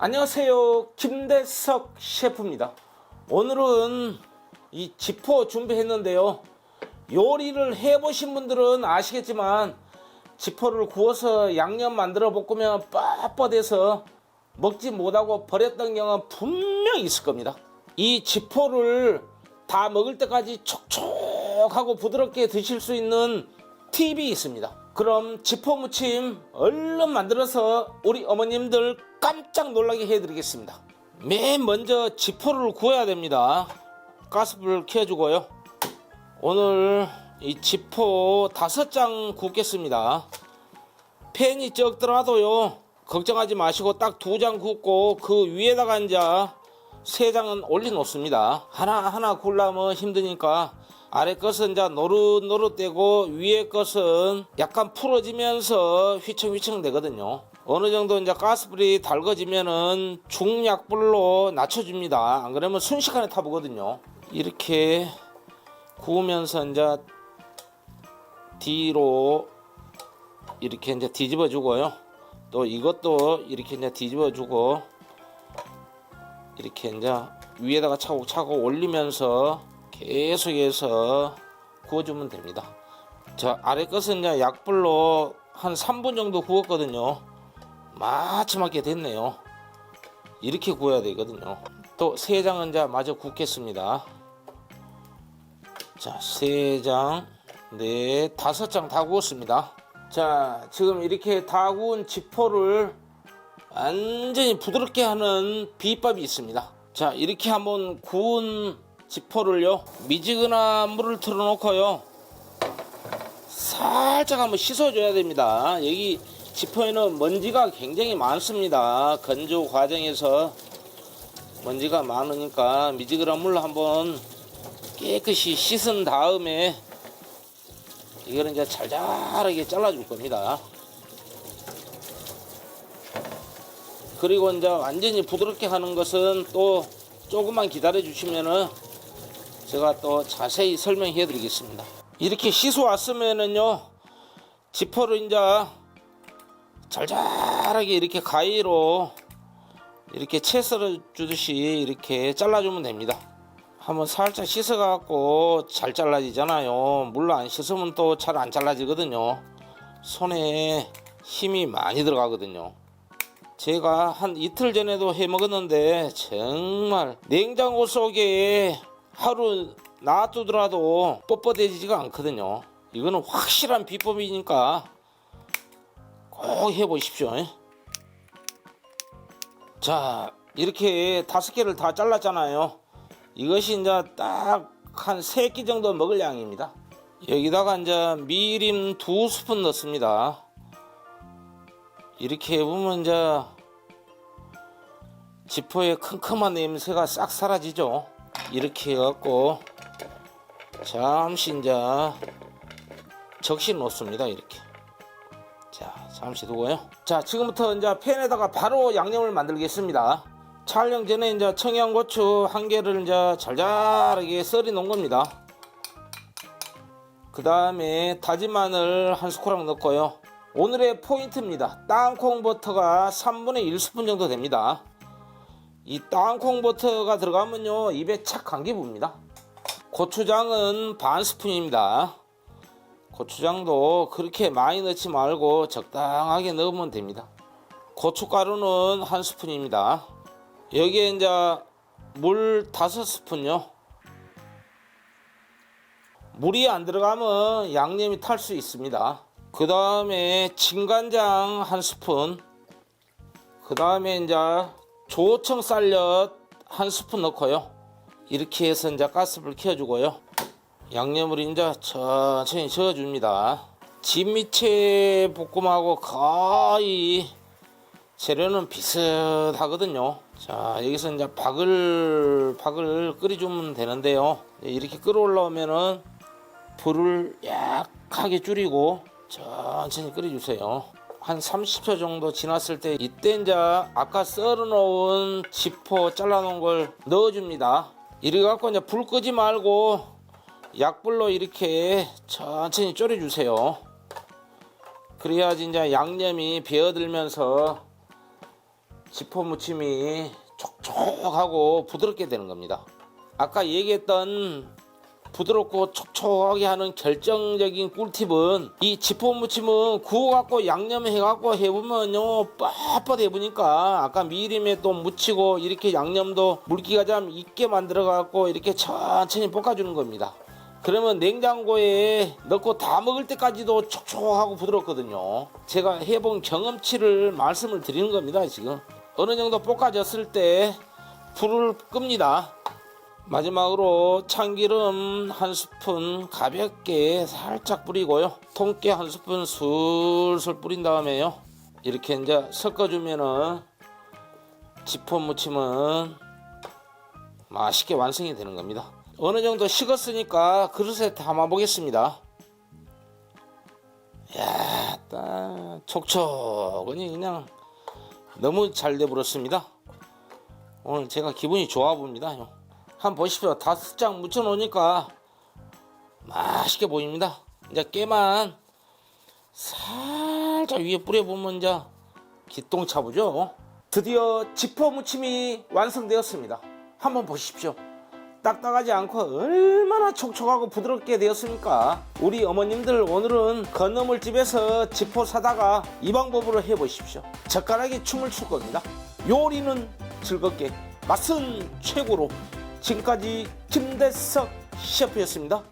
안녕하세요. 김대석 셰프입니다. 오늘은 이 지포 준비했는데요. 요리를 해보신 분들은 아시겠지만 지포를 구워서 양념 만들어 볶으면 뻣뻣해서 먹지 못하고 버렸던 경우는 분명히 있을 겁니다. 이 지포를 다 먹을 때까지 촉촉하고 부드럽게 드실 수 있는 팁이 있습니다. 그럼 지포 무침 얼른 만들어서 우리 어머님들 깜짝 놀라게 해드리겠습니다. 맨 먼저 지포를 구워야 됩니다. 가스불 켜주고요. 오늘 이 지포 다섯 장 굽겠습니다. 팬이 적더라도요 걱정하지 마시고 딱 두 장 굽고 그 위에다가 이제 세 장은 올려놓습니다. 하나하나 굴라면 힘드니까 아래 것은 이제 노릇노릇되고 위에 것은 약간 풀어지면서 휘청휘청 되거든요. 어느 정도 이제 가스불이 달궈지면은 중약불로 낮춰줍니다. 안 그러면 순식간에 타보거든요. 이렇게 구우면서 이제 뒤로 이렇게 이제 뒤집어 주고요. 또 이것도 이렇게 이제 뒤집어 주고 이렇게 이제 위에다가 차곡차곡 올리면서 계속해서 구워주면 됩니다. 자 아래 것은 약불로 한 3분 정도 구웠거든요. 마지막에 됐네요. 이렇게 구워야 되거든요. 또 세 장은 이제 마저 굽겠습니다. 자, 세 장, 네, 다섯 장 다 구웠습니다. 자, 지금 이렇게 다 구운 지포를 완전히 부드럽게 하는 비법이 있습니다. 자, 이렇게 한번 구운 지포를요, 미지근한 물을 틀어놓고요, 살짝 한번 씻어줘야 됩니다. 여기 지포에는 먼지가 굉장히 많습니다. 건조 과정에서 먼지가 많으니까 미지근한 물로 한번 깨끗이 씻은 다음에 이거는 이제 잘잘하게 잘라줄 겁니다. 그리고 이제 완전히 부드럽게 하는 것은 또 조금만 기다려 주시면은 제가 또 자세히 설명해 드리겠습니다. 이렇게 씻어 왔으면은요, 지퍼를 이제 잘잘하게 이렇게 가위로 이렇게 채 썰어 주듯이 이렇게 잘라주면 됩니다. 한번 살짝 씻어갖고 잘 잘라지잖아요. 물론 안 씻으면 또 잘 안 잘라지거든요. 손에 힘이 많이 들어가거든요. 제가 한 이틀 전에도 해 먹었는데 정말 냉장고 속에 하루 놔두더라도 뻣뻣해지지가 않거든요. 이거는 확실한 비법이니까 꼭 해보십시오. 자, 이렇게 다섯 개를 다 잘랐잖아요. 이것이 이제 딱 한 세 끼 정도 먹을 양입니다. 여기다가 이제 미림 두 스푼 넣습니다. 이렇게 해보면 이제 지포의 큼큼한 냄새가 싹 사라지죠. 이렇게 해갖고 잠시 이제 적시 놓습니다. 이렇게. 자, 잠시 두고요. 자, 지금부터 이제 팬에다가 바로 양념을 만들겠습니다. 촬영 전에 이제 청양고추 한 개를 이제 잘잘하게 썰어 놓은 겁니다. 그 다음에 다진 마늘 한 스쿠락 넣고요. 오늘의 포인트입니다. 땅콩 버터가 3분의 1스푼 정도 됩니다. 이 땅콩 버터가 들어가면요 입에 착 감기 붑니다. 고추장은 반 스푼입니다. 고추장도 그렇게 많이 넣지 말고 적당하게 넣으면 됩니다. 고춧가루는 한 스푼입니다. 여기에 이제 물 다섯 스푼요. 물이 안 들어가면 양념이 탈 수 있습니다. 그 다음에 진간장 한 스푼. 그 다음에 이제 조청 쌀엿 한 스푼 넣고요. 이렇게 해서 이제 가스불 켜주고요. 양념을 이제 천천히 저어줍니다. 진미채 볶음하고 거의 재료는 비슷하거든요. 자, 여기서 이제 박을 끓여주면 되는데요. 이렇게 끓어올라오면은 불을 약하게 줄이고 천천히 끓여주세요. 한 30초 정도 지났을 때 이때 이제 아까 썰어 놓은 지포 잘라 놓은 걸 넣어줍니다. 이래 갖고 이제 불 끄지 말고 약불로 이렇게 천천히 졸여주세요. 그래야지 이제 양념이 배어들면서 지퍼 무침이 촉촉하고 부드럽게 되는 겁니다. 아까 얘기했던 부드럽고 촉촉하게 하는 결정적인 꿀팁은 이 지퍼 무침은 구워갖고 양념해갖고 해보면요 뻣뻣해 보니까 아까 미림에 또 묻히고 이렇게 양념도 물기가 좀 있게 만들어갖고 이렇게 천천히 볶아주는 겁니다. 그러면 냉장고에 넣고 다 먹을 때까지도 촉촉하고 부드럽거든요. 제가 해본 경험치를 말씀을 드리는 겁니다, 지금. 어느 정도 볶아졌을 때 불을 끕니다. 마지막으로 참기름 한 스푼 가볍게 살짝 뿌리고요. 통깨 한 스푼 술술 뿌린 다음에요. 이렇게 이제 섞어주면은 지퍼 무침은 맛있게 완성이 되는 겁니다. 어느 정도 식었으니까 그릇에 담아 보겠습니다. 야, 딱 촉촉하니 그냥 너무 잘 돼버렸습니다. 오늘 제가 기분이 좋아 봅니다. 형. 한번 보십시오. 다섯 장 묻혀 놓으니까 맛있게 보입니다. 이제 깨만 살짝 위에 뿌려보면 이제 기똥차보죠. 드디어 지퍼 무침이 완성되었습니다. 한번 보십시오. 딱딱하지 않고 얼마나 촉촉하고 부드럽게 되었습니까? 우리 어머님들 오늘은 건어물 집에서 지포 사다가 이 방법으로 해보십시오. 젓가락에 춤을 출 겁니다. 요리는 즐겁게, 맛은 최고로. 지금까지 김대석 셰프였습니다.